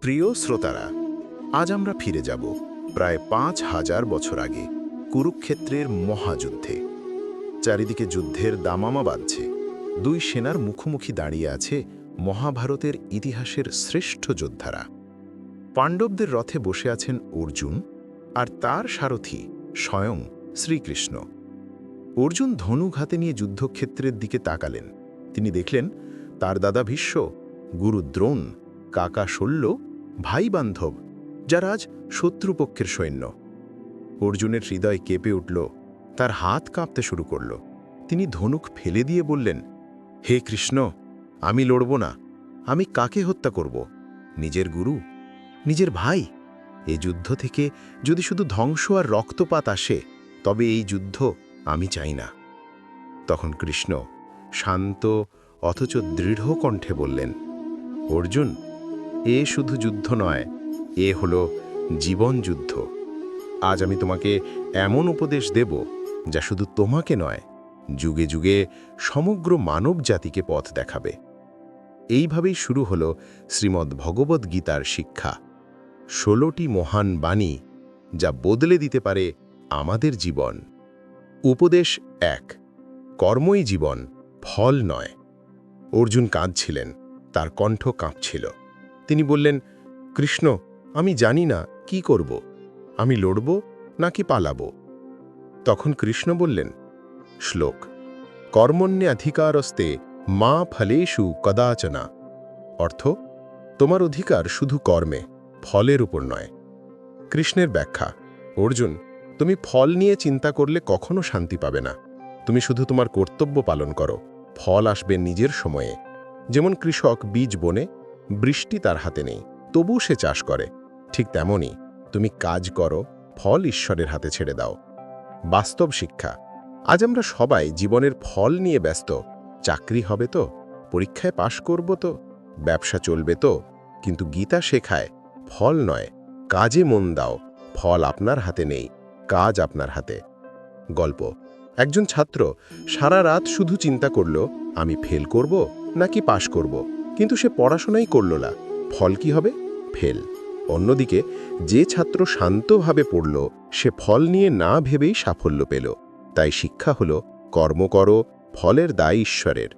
প্রিয় শ্রোতারা, আজ আমরা ফিরে যাব প্রায় পাঁচ হাজার বছর আগে কুরুক্ষেত্রের মহাযুদ্ধে। চারিদিকে যুদ্ধের দামামা বাঁধছে। দুই সেনার মুখোমুখি দাঁড়িয়ে আছে মহাভারতের ইতিহাসের শ্রেষ্ঠ যোদ্ধারা। পাণ্ডবদের রথে বসে আছেন অর্জুন আর তার সারথি স্বয়ং শ্রীকৃষ্ণ। অর্জুন ধনুক হাতে নিয়ে যুদ্ধক্ষেত্রের দিকে তাকালেন। তিনি দেখলেন, তার দাদা ভীষ্ম গুরু দ্রোণ কাকা শল্য ভাই বান্ধব যারা আজ শত্রুপক্ষের সৈন্য। অর্জুনের হৃদয় কেঁপে উঠল, তার হাত কাঁপতে শুরু করল। তিনি ধনুক ফেলে দিয়ে বললেন, হে কৃষ্ণ, আমি লড়ব না, আমি কাকে হত্যা করব? নিজের গুরু? নিজের ভাই? এ যুদ্ধ থেকে যদি শুধু ধ্বংস আর রক্তপাত আসে, তবে এই যুদ্ধ আমি চাই না। তখন কৃষ্ণ শান্ত অথচ দৃঢ় কণ্ঠে বললেন, অর্জুন এ শুধু যুদ্ধ নয়, এ হলো জীবন যুদ্ধ। আজ আমি তোমাকে এমন উপদেশ দেব, যা শুধু তোমাকে নয়, যুগে যুগে সমগ্র মানব জাতিকে পথ দেখাবে। এইভাবেই শুরু হল শ্রীমদ্ ভগবদ্ গীতার শিক্ষা। ষোলোটি মহান বাণী যা বদলে দিতে পারে আমাদের জীবন। উপদেশ এক, কর্মই জীবন, ফল নয়। অর্জুন কাঁদছিলেন, তার কণ্ঠ কাঁপছিল। তিনি বললেন, কৃষ্ণ, আমি জানি না, কি করব? আমি লড়ব নাকি পালাব? তখন কৃষ্ণ বললেন, শ্লোক, কর্মণ্যাধিকারস্তে মা ফলেষু কদাচনা। অর্থ, তোমার অধিকার শুধু কর্মে, ফলের উপর নয়। কৃষ্ণের ব্যাখ্যা, অর্জুন, তুমি ফল নিয়ে চিন্তা করলে কখনো শান্তি পাবে না। তুমি শুধু তোমার কর্তব্য পালন করো, ফল আসবে নিজের সময়ে। যেমন কৃষক বীজ বনে বৃষ্টি তার হাতে নেই তবু সে চাষ করে। ঠিক তেমনই তুমি কাজ করো, ফল ঈশ্বরের হাতে ছেড়ে দাও। বাস্তব শিক্ষা, আজ আমরা সবাই জীবনের ফল নিয়ে ব্যস্ত, চাকরি হবে তো, পরীক্ষায় পাশ করব তো, ব্যবসা চলবে তো, কিন্তু গীতা শেখায়, ফল নয়, কাজে মন দাও, ফল আপনার হাতে নেই, কাজ আপনার হাতে। গল্প, একজন ছাত্র সারা রাত শুধু চিন্তা করল, আমি ফেল করব নাকি পাশ করব? কিন্তু সে পড়াশোনাই করল না। ফল কি হবে? ফেল। অন্যদিকে, যে ছাত্র শান্তভাবে পড়ল, সে ফল নিয়ে না ভেবেই সাফল্য পেল। তাই শিক্ষা হল, কর্ম করো, ফলের দায় ঈশ্বরের।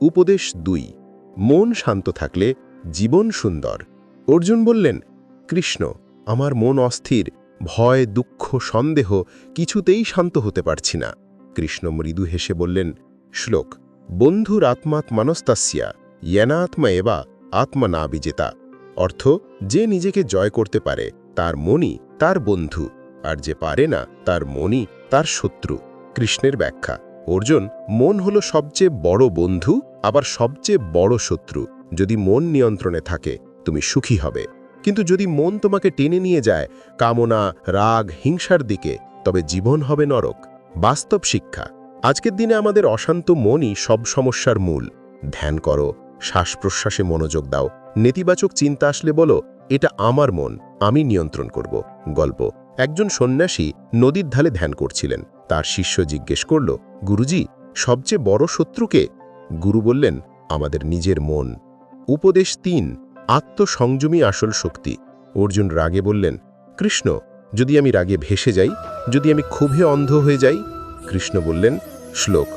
উপদেশ দুই, মন শান্ত থাকলে জীবন সুন্দর। অর্জুন বললেন, কৃষ্ণ, আমার মন অস্থির, ভয়, দুঃখ, সন্দেহ, কিছুতেই শান্ত হতে পারছি না। কৃষ্ণ মৃদু হেসে বললেন, শ্লোক, বন্ধুর আত্মাত মনস্তাস্যা য়েনাত্মা এবা আত্মা না বিজেতা অর্থ, যে নিজেকে জয় করতে পারে, তার মনই তার বন্ধু, আর যে পারে না, তার মনই তার শত্রু। কৃষ্ণের ব্যাখ্যা, অর্জুন, মন হলো সবচেয়ে বড় বন্ধু, আবার সবচেয়ে বড় শত্রু। যদি মন নিয়ন্ত্রণে থাকে, তুমি সুখী হবে। কিন্তু যদি মন তোমাকে টেনে নিয়ে যায়, কামনা, রাগ, হিংসার দিকে, তবে জীবন হবে নরক। বাস্তব শিক্ষা, আজকের দিনে আমাদের অশান্ত মনই সব সমস্যার মূল। ধ্যান করো শ্বাস প্রশ্বাসে মনোযোগ দাও। নেতিবাচক চিন্তা আসলে বলো, এটা আমার মন, আমি নিয়ন্ত্রণ করব। গল্প। একজন সন্ন্যাসী নদীর ধালে ধ্যান করছিলেন। তার শিষ্য জিজ্ঞেস করল, গুরুজি, সবচেয়ে বড় শত্রুকে? গুরু বললেন, আমাদের নিজের মন। উপদেশ তিন, আত্মসংযমী আসল শক্তি। অর্জুন রাগে বললেন, কৃষ্ণ, যদি আমি রাগে ভেসে যাই, যদি আমি ক্ষোভে অন্ধ হয়ে যাই? কৃষ্ণ বললেন, শ্লোক,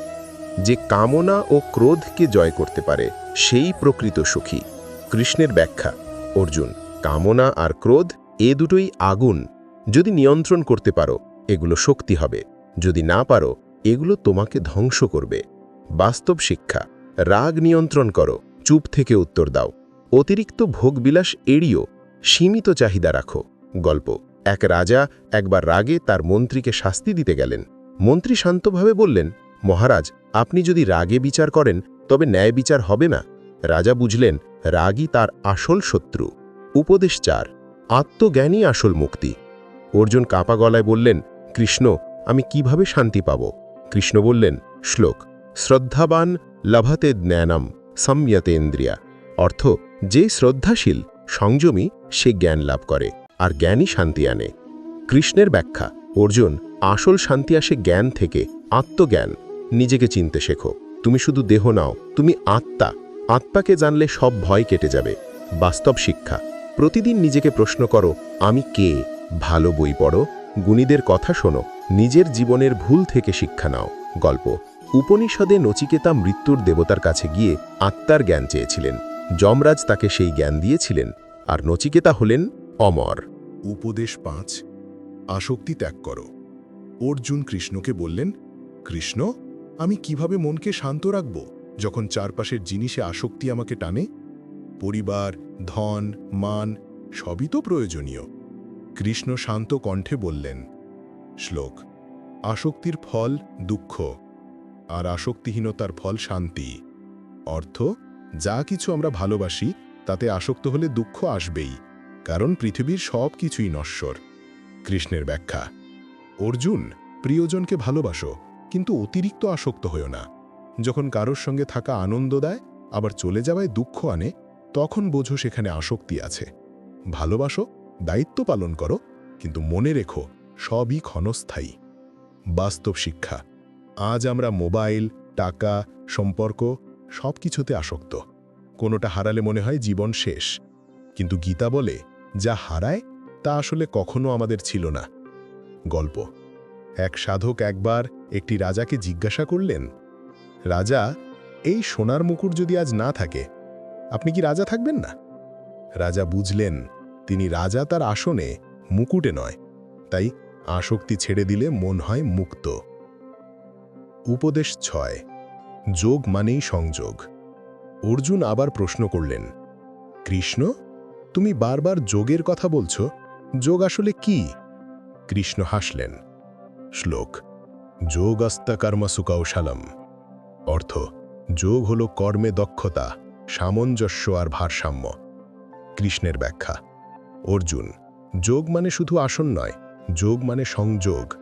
যে কামনা ও ক্রোধকে জয় করতে পারে সেই প্রকৃত সুখী, কৃষ্ণের ব্যাখ্যা। অর্জুন, কামনা আর ক্রোধ, এ দুটোই আগুন। যদি নিয়ন্ত্রণ করতে পারো, এগুলো শক্তি হবে। যদি না পারো, এগুলো তোমাকে ধ্বংস করবে। বাস্তব শিক্ষা, রাগ নিয়ন্ত্রণ করো, চুপ থেকে উত্তর দাও। অতিরিক্ত ভোগবিলাস এড়িও, সীমিত চাহিদা রাখো। গল্প, এক রাজা একবার রাগে তার মন্ত্রীকে শাস্তি দিতে গেলেন। মন্ত্রী শান্তভাবে বললেন, মহারাজ, আপনি যদি রাগে বিচার করেন তবে ন্যায় বিচার হবে না। রাজা বুঝলেন, রাগই তার আসল শত্রু। উপদেশ চার, আত্মজ্ঞানই আসল মুক্তি। অর্জুন কাপা গলায় বললেন, কৃষ্ণ, আমি কীভাবে শান্তি পাব? কৃষ্ণ বললেন, শ্লোক, শ্রদ্ধাবান লভাতে জ্ঞানম সম্যতে ইন্দ্রিয়া। অর্থ, যে শ্রদ্ধাশীল, সংযমী, সে জ্ঞান লাভ করে, আর জ্ঞানই শান্তি আনে। কৃষ্ণের ব্যাখ্যা, অর্জুন, আসল শান্তি আসে জ্ঞান থেকে, আত্মজ্ঞান। নিজেকে চিনতে শেখো। তুমি শুধু দেহ নাও, তুমি আত্মা। আত্মাকে জানলে সব ভয় কেটে যাবে। বাস্তব শিক্ষা। প্রতিদিন নিজেকে প্রশ্ন করো, আমি কে? ভালো বই পড়ো, গুণীদের কথা শোনো, নিজের জীবনের ভুল থেকে শিক্ষা নাও। গল্প। উপনিষদে নচিকেতা মৃত্যুর দেবতার কাছে গিয়ে আত্মার জ্ঞান চেয়েছিলেন। যমরাজ তাকে সেই জ্ঞান দিয়েছিলেন, আর নচিকেতা হলেন অমর। উপদেশ পাঁচ, আসক্তি ত্যাগ করো। অর্জুন কৃষ্ণকে বললেন, কৃষ্ণ আমি কীভাবে মনকে শান্ত রাখব যখন চারপাশের জিনিসে আসক্তি আমাকে টানে? পরিবার, ধন, মান, সবই তো প্রয়োজনীয়। কৃষ্ণ শান্ত কণ্ঠে বললেন, শ্লোক, আসক্তির ফল দুঃখ, আর আসক্তিহীনতার ফল শান্তি। অর্থ, যা কিছু আমরা ভালোবাসি, তাতে আসক্ত হলে দুঃখ আসবেই, কারণ পৃথিবীর সব কিছুই নশ্বর। কৃষ্ণের ব্যাখ্যা, অর্জুন, প্রিয়জনকে ভালোবাসো কিন্তু অতিরিক্ত আসক্ত হয়েও না। যখন কারোর সঙ্গে থাকা আনন্দ দেয়, আবার চলে যাওয়ায় দুঃখ আনে, তখন বোঝো সেখানে আসক্তি আছে। ভালোবাসো, দায়িত্ব পালন করো, কিন্তু মনে রেখো, সবই ক্ষণস্থায়ী। বাস্তব শিক্ষা, আজ আমরা মোবাইল, টাকা, সম্পর্ক সব কিছুতে আসক্ত। কোনোটা হারালে মনে হয় জীবন শেষ। কিন্তু গীতা বলে, যা হারায়, তা আসলে কখনো আমাদের ছিল না। গল্প, এক সাধক একবার একটি রাজাকে জিজ্ঞাসা করলেন, রাজা, এই সোনার মুকুট যদি আজ না থাকে, আপনি কি রাজা থাকবেন না? রাজা বুঝলেন, তিনি রাজা তার আসনে মুকুটে নয়, তাই আসক্তি ছেড়ে দিলে মন হয় মুক্ত। উপদেশ ছয়, যোগ মানেই সংযোগ। অর্জুন আবার প্রশ্ন করলেন, কৃষ্ণ, তুমি বারবার যোগের কথা বলছো, যোগ আসলে কি? কৃষ্ণ হাসলেন, শ্লোক যোগ কর্মসুকৌশালম অর্থ, যোগ হল কর্মে দক্ষতা, সামঞ্জস্য আর ভারসাম্য। কৃষ্ণের ব্যাখ্যা, অর্জুন, যোগ মানে শুধু আসন নয়, যোগ মানে সংযোগ।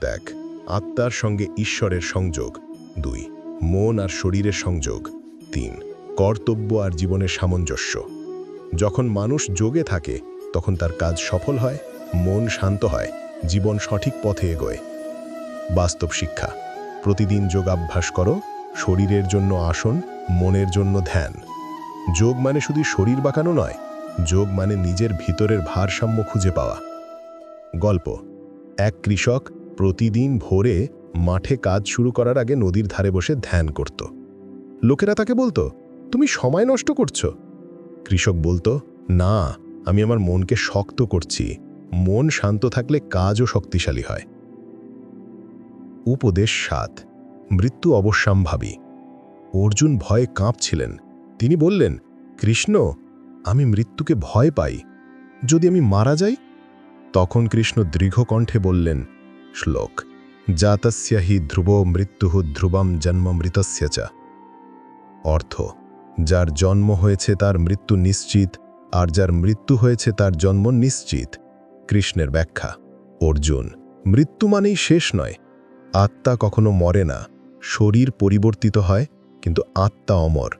দেখ, আত্মার সঙ্গে ঈশ্বরের সংযোগ। দুই, মন আর শরীরের সংযোগ। তিন, কর্তব্য আর জীবনের সামঞ্জস্য। যখন মানুষ যোগে থাকে, তখন তার কাজ সফল হয়, মন শান্ত হয়, জীবন সঠিক পথে এগোয়। বাস্তব শিক্ষা। প্রতিদিন যোগাভ্যাস করো, শরীরের জন্য আসন, মনের জন্য ধ্যান। যোগ মানে শুধু শরীর বাঁকানো নয়, যোগ মানে নিজের ভিতরের ভারসাম্য খুঁজে পাওয়া। গল্প। এক কৃষক প্রতিদিন ভোরে মাঠে কাজ শুরু করার আগে নদীর ধারে বসে ধ্যান করত। লোকেরা তাকে বলতো, তুমি সময় নষ্ট করছ? কৃষক বলতো, না, আমি আমার মনকে শক্ত করছি। মন শান্ত থাকলে কাজও শক্তিশালী হয়। উপদেশ সাত। মৃত্যু অবশ্যাম্ভাবী। অর্জুন ভয়ে কাঁপছিলেন। তিনি বললেন, কৃষ্ণ, আমি মৃত্যুকে ভয় পাই। যদি আমি মারা যাই? তখন কৃষ্ণ দৃঢ়কণ্ঠে বললেন, শ্লোক জাতস্য হি ধ্রুব মৃত্যু ধ্রুবম জন্ম মৃতস্য চ। অর্থ, যার জন্ম হয়েছে তার মৃত্যু নিশ্চিত, আর যার মৃত্যু হয়েছে তার জন্ম নিশ্চিত। কৃষ্ণের ব্যাখ্যা, অর্জুন, মৃত্যু মানেই শেষ নয় আত্মা কখনো মরে না, শরীর পরিবর্তিত হয়, কিন্তু আত্মা অমর।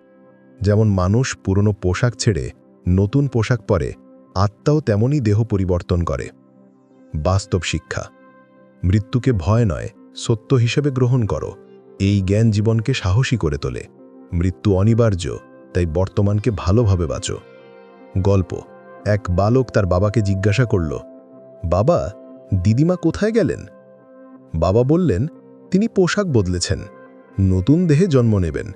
যেমন মানুষ পুরনো পোশাক ছেড়ে নতুন পোশাক পরে, আত্মাও তেমনই দেহ পরিবর্তন করে। বাস্তব শিক্ষা, মৃত্যুকে ভয় নয়, সত্য হিসেবে গ্রহণ করো। এই জ্ঞান জীবনকে সাহসী করে তোলে। মৃত্যু অনিবার্য, তাই বর্তমানকে ভালোভাবে বাঁচো। গল্প, এক বালক তার বাবাকে জিজ্ঞাসা করল, বাবা, দিদিমা কোথায় গেলেন? বাবা বললেন, তিনি পোশাক বদলেছেন। নতুন দেহে জন্ম নেবেন।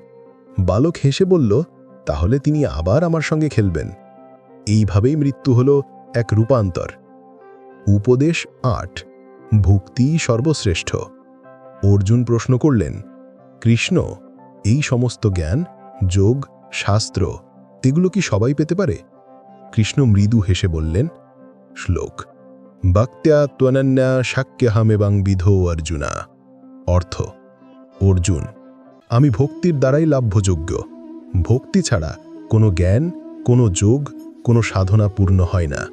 বালক হেসে বলল, তাহলে তিনি আবার আমার সঙ্গে খেলবেন। এইভাবেই মৃত্যু হল এক রূপান্তর। উপদেশ আট, ভক্তি সর্বশ্রেষ্ঠ। অর্জুন প্রশ্ন করলেন, কৃষ্ণ, এই সমস্ত জ্ঞান, যোগ, শাস্ত্র, এগুলো কি সবাই পেতে পারে? কৃষ্ণ মৃদু হেসে বললেন, শ্লোক। ভক্ত্যা ত্বনন্যা এবং বিধো অর্জুনা। অর্থ, অর্জুন, আমি ভক্তির দ্বারাই লাভ্যযোগ্য। ভক্তি ছাড়া কোনো জ্ঞান, কোনো যোগ, কোনো সাধনা পূর্ণ হয় না।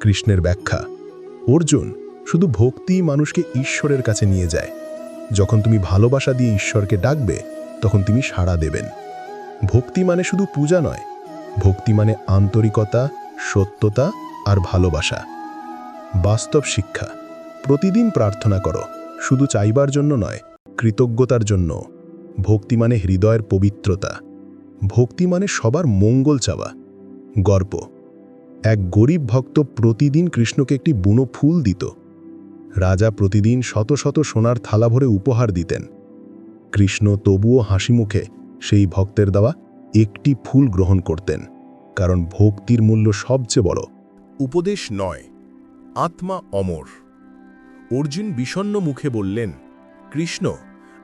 কৃষ্ণের ব্যাখ্যা, অর্জুন শুধু ভক্তিই মানুষকে ঈশ্বরের কাছে নিয়ে যায়। যখন তুমি ভালোবাসা দিয়ে ঈশ্বরকে ডাকবে, তখন তিনি সাড়া দেবেন। ভক্তি মানে শুধু পূজা নয়। ভক্তি মানে আন্তরিকতা, সত্যতা আর ভালোবাসা। বাস্তব শিক্ষা। প্রতিদিন প্রার্থনা করো, শুধু চাইবার জন্য নয়, কৃতজ্ঞতার জন্য। ভক্তি মানে হৃদয়ের পবিত্রতা। ভক্তি মানে সবার মঙ্গল চাওয়া। গর্ব। এক গরিব ভক্ত প্রতিদিন কৃষ্ণকে একটি বুনো ফুল দিত। রাজা প্রতিদিন শত শত সোনার থালা ভরে উপহার দিতেন। কৃষ্ণ তবুও হাসি মুখে সেই ভক্তের দেওয়া একটি ফুল গ্রহণ করতেন, কারণ ভক্তির মূল্য সবচেয়ে বড়। উপদেশ নয় আত্মা অমর। অর্জুন বিষণ্ণ মুখে বললেন, কৃষ্ণ,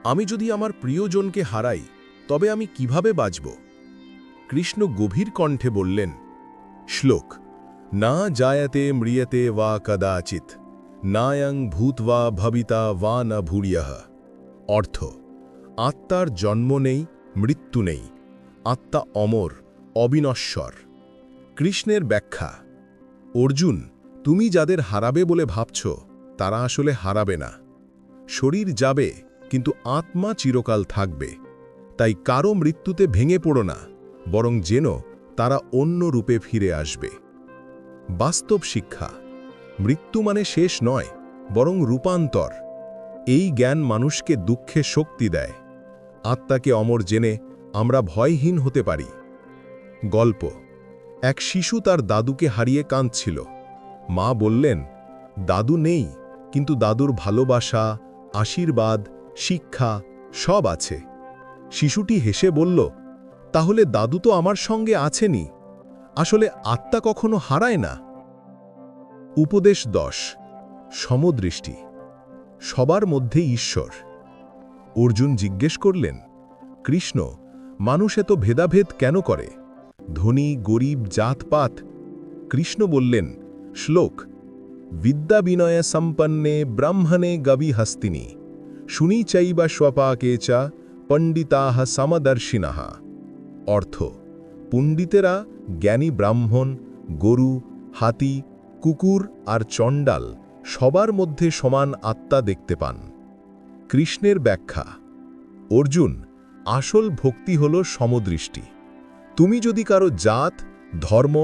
আমি যদি আমার প্রিয়জনকে হারাই, তবে আমি কীভাবে বাঁচব? কৃষ্ণ গভীর কণ্ঠে বললেন, শ্লোক, না জায়তে ম্রিয়তে বা কদাচিৎ, নায়ং ভূত বা ভবিতা বা না ভূরিয়ঃ। অর্থ, আত্মার জন্ম নেই, মৃত্যু নেই, আত্মা অমর, অবিনশ্বর। কৃষ্ণের ব্যাখ্যা, অর্জুন তুমি যাদের হারাবে বলে ভাবছ, তারা আসলে হারাবে না। শরীর যাবে, কিন্তু আত্মা চিরকাল থাকবে। তাই কারও মৃত্যুতে ভেঙে পড়ো না, বরং যেন তারা অন্য রূপে ফিরে আসবে। বাস্তব শিক্ষা, মৃত্যু মানে শেষ নয়, বরং রূপান্তর। এই জ্ঞান মানুষকে দুঃখে শক্তি দেয়। আত্মাকে অমর জেনে আমরা ভয়হীন হতে পারি। গল্প, এক শিশু তার দাদুকে হারিয়ে কাঁদছিল। মা বললেন, দাদু নেই, কিন্তু দাদুর ভালোবাসা, আশীর্বাদ, শিক্ষা সব আছে। শিশুটি হেসে বলল, তাহলে দাদু তো আমার সঙ্গে আছেনি। আসলে আত্মা কখনো হারায় না? উপদেশ দশ, সমদৃষ্টি, সবার মধ্যে ঈশ্বর। অর্জুন জিজ্ঞেস করলেন, কৃষ্ণ, মানুষ এত ভেদাভেদ কেন করে? ধনী, গরিব, জাতপাত? কৃষ্ণ বললেন শ্লোক বিদ্যা বিনয় সম্পন্নে ব্রাহ্মণে গবি হস্তিনী শুনি চৈবা স্বপাকে চ পণ্ডিতাহ সমদর্শিনঃ অর্থ, পণ্ডিতেরা জ্ঞানী ব্রাহ্মণ, গরু, হাতি, কুকুর আর চণ্ডাল সবার মধ্যে সমান আত্মা দেখতে পান। কৃষ্ণের ব্যাখ্যা, অর্জুন, আসল ভক্তি হল সমদৃষ্টি। তুমি যদি কারও জাত, ধর্ম,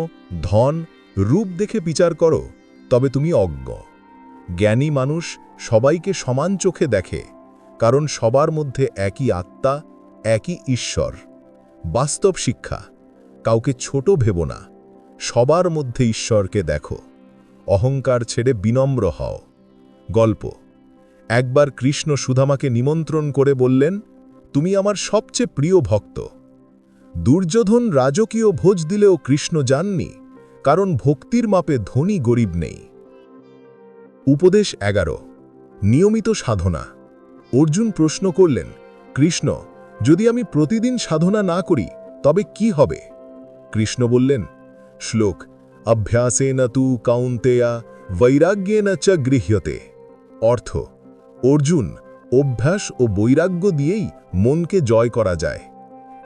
ধন রূপ দেখে বিচার করো, তবে তুমি অজ্ঞ। জ্ঞানী মানুষ সবাইকে সমান চোখে দেখে, কারণ সবার মধ্যে একই আত্মা, একই ঈশ্বর। বাস্তব শিক্ষা, কাউকে ছোট ভেব না, সবার মধ্যে ঈশ্বরকে দেখো, অহংকার ছেড়ে বিনম্র হও। গল্প, একবার কৃষ্ণ সুধামাকে নিমন্ত্রণ করে বললেন, তুমি আমার সবচেয়ে প্রিয় ভক্ত। দুর্যোধন রাজকীয় ভোজ দিলেও কৃষ্ণ যাননি কারণ ভক্তির মাপে ধনী গরিব নেই। উপদেশ এগারো। নিয়মিত সাধনা। অর্জুন প্রশ্ন করলেন, কৃষ্ণ, যদি আমি প্রতিদিন সাধনা না করি, তবে কি হবে? কৃষ্ণ বললেন, শ্লোক, অভ্যাসেন তু কাউন্তেয়া বৈরাগ্যেন চ গৃহ্যতে। অর্থ, অর্জুন, অভ্যাস ও বৈরাগ্য দিয়েই মনকে জয় করা যায়।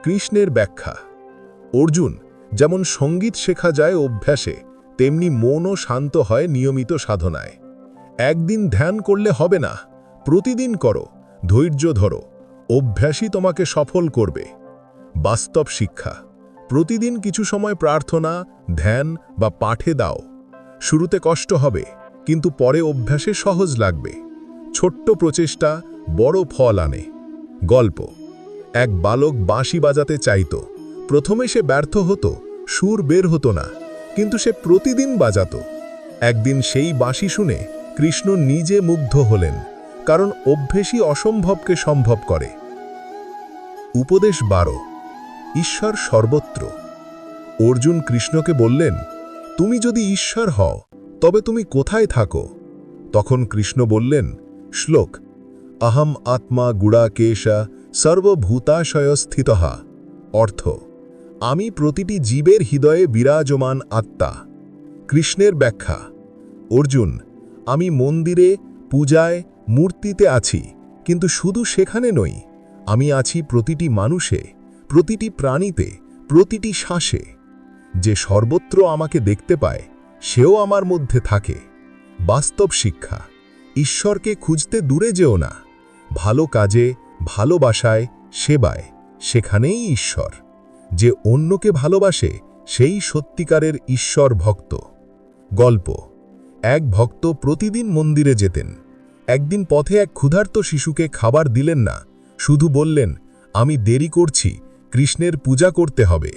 কৃষ্ণের ব্যাখ্যা, অর্জুন যেমন সংগীত শেখা যায় অভ্যাসে, তেমনি মনও শান্ত হয় নিয়মিত সাধনায়। একদিন ধ্যান করলে হবে না, প্রতিদিন করো, ধৈর্য ধরো, অভ্যাসই তোমাকে সফল করবে। বাস্তব শিক্ষা, প্রতিদিন কিছু সময় প্রার্থনা, ধ্যান বা পাঠে দাও। শুরুতে কষ্ট হবে, কিন্তু পরে অভ্যাসে সহজ লাগবে। ছোট্ট প্রচেষ্টা বড় ফল আনে। গল্প, এক বালক বাঁশি বাজাতে চাইত। প্রথমে সে ব্যর্থ হতো সুর বের হতো না, কিন্তু সে প্রতিদিন বাজাত। একদিন সেই বাঁশি শুনে কৃষ্ণ নিজে মুগ্ধ হলেন, কারণ অভ্যেসই অসম্ভবকে সম্ভব করে। উপদেশ বারো, ঈশ্বর সর্বত্র। অর্জুন কৃষ্ণকে বললেন, তুমি যদি ঈশ্বর হও, তবে তুমি কোথায় থাকো? তখন কৃষ্ণ বললেন, শ্লোক অহম আত্মা গুড়াকেশা সর্বভূতাশয় স্থিতহা অর্থ আমি প্রতিটি জীবের হৃদয়ে বিরাজমান আত্মা। কৃষ্ণের ব্যাখ্যা, অর্জুন, আমি মন্দিরে, পূজায়, মূর্তিতে আছি, কিন্তু শুধু সেখানে নই। আমি আছি প্রতিটি মানুষে, প্রতিটি প্রাণীতে, প্রতিটি শ্বাসে। যে সর্বত্র আমাকে দেখতে পায়, সেও আমার মধ্যে থাকে। বাস্তব শিক্ষা, ঈশ্বরকে খুঁজতে দূরে যেও না। ভালো কাজে, ভালোবাসায়, সেবায়, সেখানেই ঈশ্বর। যে অন্যকে ভালোবাসে, সেই সত্যিকারের ঈশ্বর ভক্ত। গল্প। এক ভক্ত প্রতিদিন মন্দিরে যেতেন। একদিন পথে এক ক্ষুধার্ত শিশুকে খাবার দিলেন না, শুধু বললেন, আমি দেরি করছি, কৃষ্ণের পূজা করতে হবে।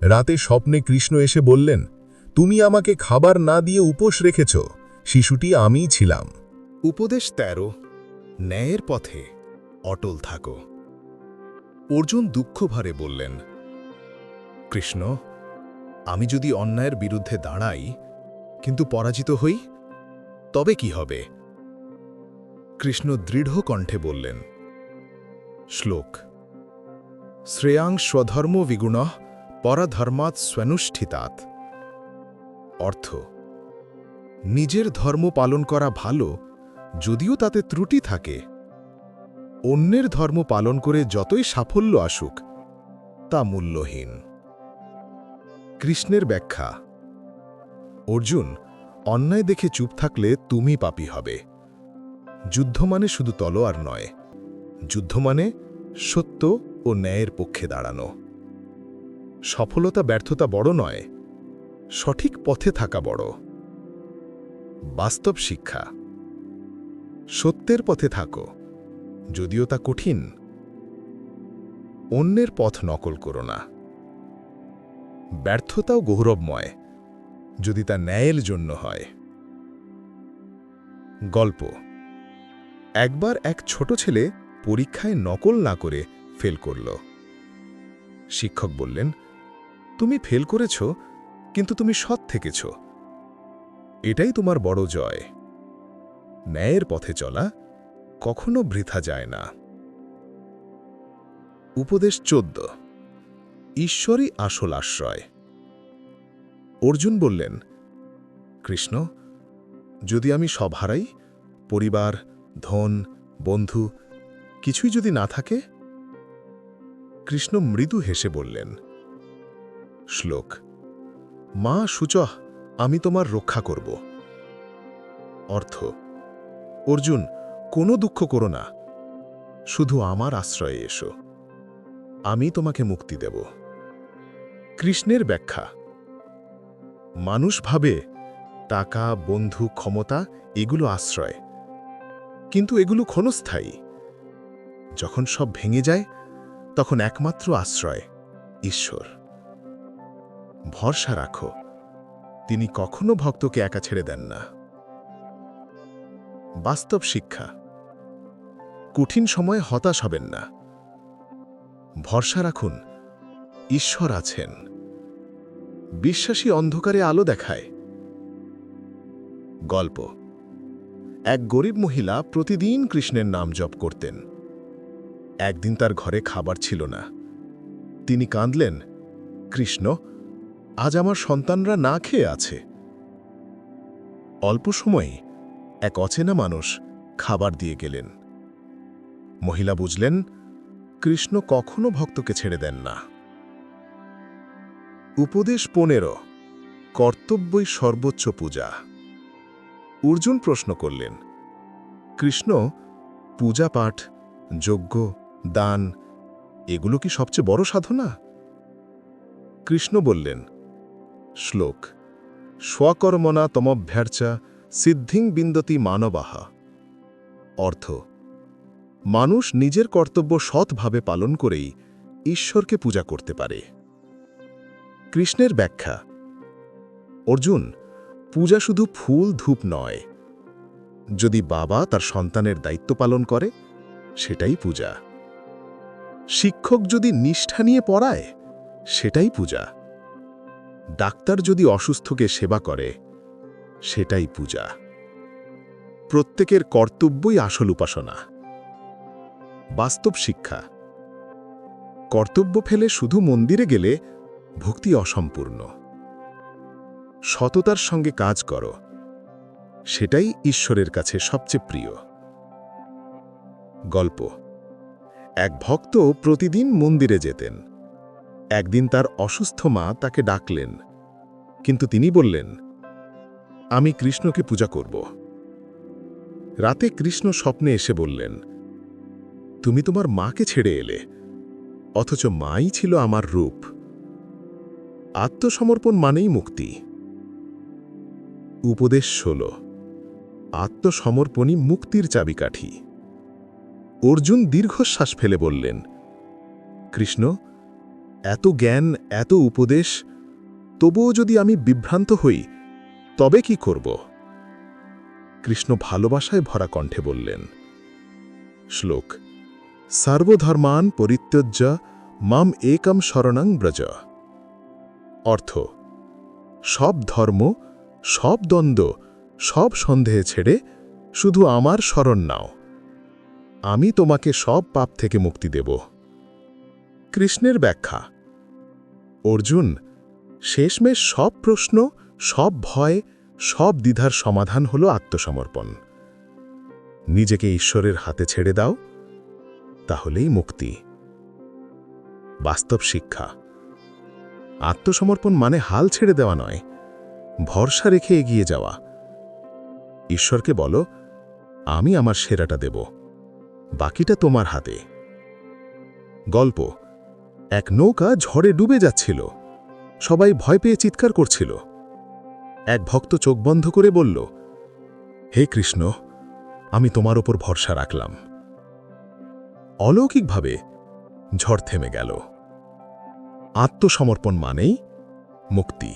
রাতে স্বপ্নে কৃষ্ণ এসে বললেন, তুমি আমাকে খাবার না দিয়ে উপোস রেখেছ, শিশুটি আমিই ছিলাম। উপদেশ তেরো, ন্যায়ের পথে অটল থাকো। অর্জুন দুঃখ দুঃখভারে বললেন কৃষ্ণ, আমি যদি অন্যায়ের বিরুদ্ধে দাঁড়াই, কিন্তু পরাজিত হই, তবে কি হবে? কৃষ্ণ দৃঢ় কণ্ঠে বললেন, শ্লোক, শ্রেয়াং স্বধর্ম বিগুণ পরাধর্মাৎ স্বনুষ্ঠিতাৎ। অর্থ, নিজের ধর্ম পালন করা ভালো, যদিও তাতে ত্রুটি থাকে। অন্যের ধর্ম পালন করে যতই সাফল্য আসুক, তা মূল্যহীন। কৃষ্ণের ব্যাখ্যা। অর্জুন, অন্যায় দেখে চুপ থাকলে তুমি পাপী হবে। যুদ্ধ মানে শুধু তলোয়ার নয়। যুদ্ধ মানে সত্য ও ন্যায়ের পক্ষে দাঁড়ানো। সফলতা, ব্যর্থতা বড় নয়, সঠিক পথে থাকা বড়। বাস্তব শিক্ষা, সত্যের পথে থাকো, যদিও তা কঠিন। অন্যের পথ নকল করো না। ব্যর্থতাও গৌরবময়, যদি তা ন্যায়ের জন্য হয়। গল্প। একবার এক ছোট ছেলে পরীক্ষায় নকল না করে ফেল করল। শিক্ষক বললেন, তুমি ফেল করেছ, কিন্তু তুমি সৎ থেকেছ। এটাই তোমার বড় জয়। ন্যায়ের পথে চলা কখনো বৃথা যায় না। উপদেশ চোদ্দ। ঈশ্বরই আসল আশ্রয়। অর্জুন বললেন, কৃষ্ণ, যদি আমি সব হারাই, পরিবার, ধন, বন্ধু, কিছুই যদি না থাকে? কৃষ্ণ মৃদু হেসে বললেন, শ্লোক, মা সুচহ, আমি তোমার রক্ষা করব। অর্থ, অর্জুন, কোনো দুঃখ করো না, শুধু আমার আশ্রয়ে এসো। আমি তোমাকে মুক্তি দেব। কৃষ্ণের ব্যাখ্যা। মানুষ ভাবে টাকা, বন্ধু, ক্ষমতা এগুলো আশ্রয়। কিন্তু এগুলো ক্ষণস্থায়ী। যখন সব ভেঙে যায়, তখন একমাত্র আশ্রয় ঈশ্বর। ভরসা রাখো, তিনি কখনো ভক্তকে একা ছেড়ে দেন না। বাস্তব শিক্ষা, কঠিন সময়ে হতাশ হবেন না। ভরসা রাখুন ঈশ্বর আছেন। বিশ্বাসী অন্ধকারে আলো দেখায়। গল্প। এক গরিব মহিলা প্রতিদিন কৃষ্ণের নাম জপ করতেন। একদিন তার ঘরে খাবার ছিল না। তিনি কাঁদলেন, কৃষ্ণ, আজ আমার সন্তানরা না খেয়ে আছে। অল্প সময়ে এক অচেনা মানুষ খাবার দিয়ে গেলেন। মহিলা বুঝলেন, কৃষ্ণ কখনো ভক্তকে ছেড়ে দেন না। উপদেশ পনেরো, কর্তব্যই সর্বোচ্চ পূজা। অর্জুন প্রশ্ন করলেন, কৃষ্ণ, পূজা পাঠ, যজ্ঞ, দান, এগুলো কি সবচেয়ে বড় সাধনা? কৃষ্ণ বললেন, শ্লোক, স্বকর্মণা তমভ্যার্চা সিদ্ধিং বিন্দতি মানবাহা। অর্থ, মানুষ নিজের কর্তব্য সৎভাবে পালন করেই ঈশ্বরকে পূজা করতে পারে। কৃষ্ণের ব্যাখ্যা। অর্জুন, পূজা শুধু ফুল, ধূপ নয়। যদি বাবা তার সন্তানের দায়িত্ব পালন করে, সেটাই পূজা। শিক্ষক যদি নিষ্ঠা নিয়ে পড়ায়, সেটাই পূজা। ডাক্তার যদি অসুস্থকে সেবা করে, সেটাই পূজা। প্রত্যেকের কর্তব্যই আসল উপাসনা। বাস্তব শিক্ষা। কর্তব্য ফেলে শুধু মন্দিরে গেলে ভক্তি অসম্পূর্ণ। সততার সঙ্গে কাজ করো। সেটাই ঈশ্বরের কাছে সবচেয়ে প্রিয়। গল্প। এক ভক্ত প্রতিদিন মন্দিরে যেতেন। একদিন তার অসুস্থ মা তাকে ডাকলেন। কিন্তু তিনি বললেন, আমি কৃষ্ণকে পূজা করব। রাতে কৃষ্ণ স্বপ্নে এসে বললেন, তুমি তোমার মাকে ছেড়ে এলে। অথচ মাই ছিল আমার রূপ। আত্মসমর্পণ মানেই মুক্তি। উপদেশ ষোল। আত্মসমর্পণই মুক্তির চাবিকাঠি। অর্জুন দীর্ঘশ্বাস ফেলে বললেন, কৃষ্ণ, এত জ্ঞান, এত উপদেশ, তবুও যদি আমি বিভ্রান্ত হই, তবে কি করব? কৃষ্ণ ভালোবাসায় ভরা কণ্ঠে বললেন, শ্লোক, সর্বধর্মান পরিত্যজ্য, মাম একম শরণং ব্রজ। অর্থ। সব ধর্ম, সব দ্বন্দ্ব, সব সন্দেহে ছেড়ে শুধু আমার শরণ নাও। আমি তোমাকে সব পাপ থেকে মুক্তি দেব। কৃষ্ণের ব্যাখ্যা। অর্জুন, শেষমেশ সব প্রশ্ন, সব ভয়, সব দ্বিধার সমাধান হল আত্মসমর্পণ। নিজেকে ঈশ্বরের হাতে ছেড়ে দাও, তাহলেই মুক্তি। বাস্তব শিক্ষা। আত্মসমর্পণ মানে হাল ছেড়ে দেওয়া নয়, ভরসা রেখে এগিয়ে যাওয়া। ঈশ্বরকে বলো, আমি আমার সেরাটা দেব, বাকিটা তোমার হাতে। গল্প, এক নৌকা ঝড়ে ডুবে যাচ্ছিল, সবাই ভয় পেয়ে চিৎকার করছিল। এক ভক্ত চোখ বন্ধ করে বলল, হে কৃষ্ণ, আমি তোমার ওপর ভরসা রাখলাম। অলৌকিকভাবে ঝড় থেমে গেল। আত্মসমর্পণ মানেই মুক্তি।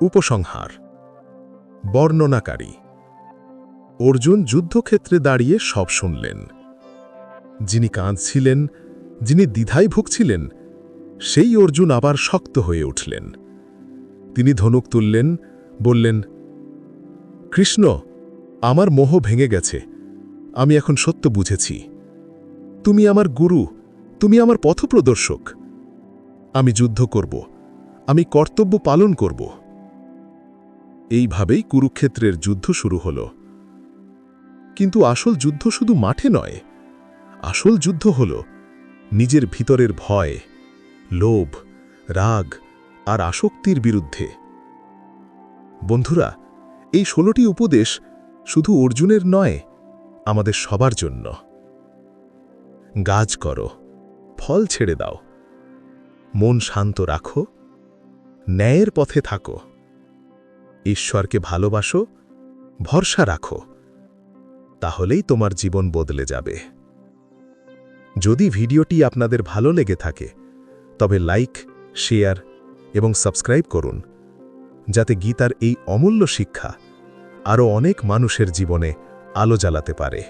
উপসংহার। বর্ণনাকারী। অর্জুন যুদ্ধক্ষেত্রে দাঁড়িয়ে সব শুনলেন। যিনি কাঁদছিলেন, যিনি দ্বিধায় ভুগছিলেন, সেই অর্জুন আবার শক্ত হয়ে উঠলেন। তিনি ধনুক তুললেন, বললেন, কৃষ্ণ, আমার মোহ ভেঙে গেছে। আমি এখন সত্য বুঝেছি। তুমি আমার গুরু, তুমি আমার পথপ্রদর্শক। আমি যুদ্ধ করব। আমি কর্তব্য পালন করব। এইভাবেই কুরুক্ষেত্রের যুদ্ধ শুরু হল। কিন্তু আসল যুদ্ধ শুধু মাঠে নয়। আসল যুদ্ধ হল নিজের ভিতরের ভয়, লোভ, রাগ আর আসক্তির বিরুদ্ধে। বন্ধুরা, এই ষোলোটি উপদেশ শুধু অর্জুনের নয়, আমাদের সবার জন্য। গাছ করো, ফল ছেড়ে দাও। মন শান্ত রাখো, ন্যায়ের পথে থাকো, ঈশ্বরকে ভালোবাসো, ভরসা রাখো, তাহলেই তোমার জীবন বদলে যাবে। যদি ভিডিওটি আপনাদের ভালো লেগে থাকে, তবে লাইক, শেয়ার এবং সাবস্ক্রাইব করুন, যাতে গীতার এই অমূল্য শিক্ষা আরও অনেক মানুষের জীবনে আলো জ্বালাতে পারে।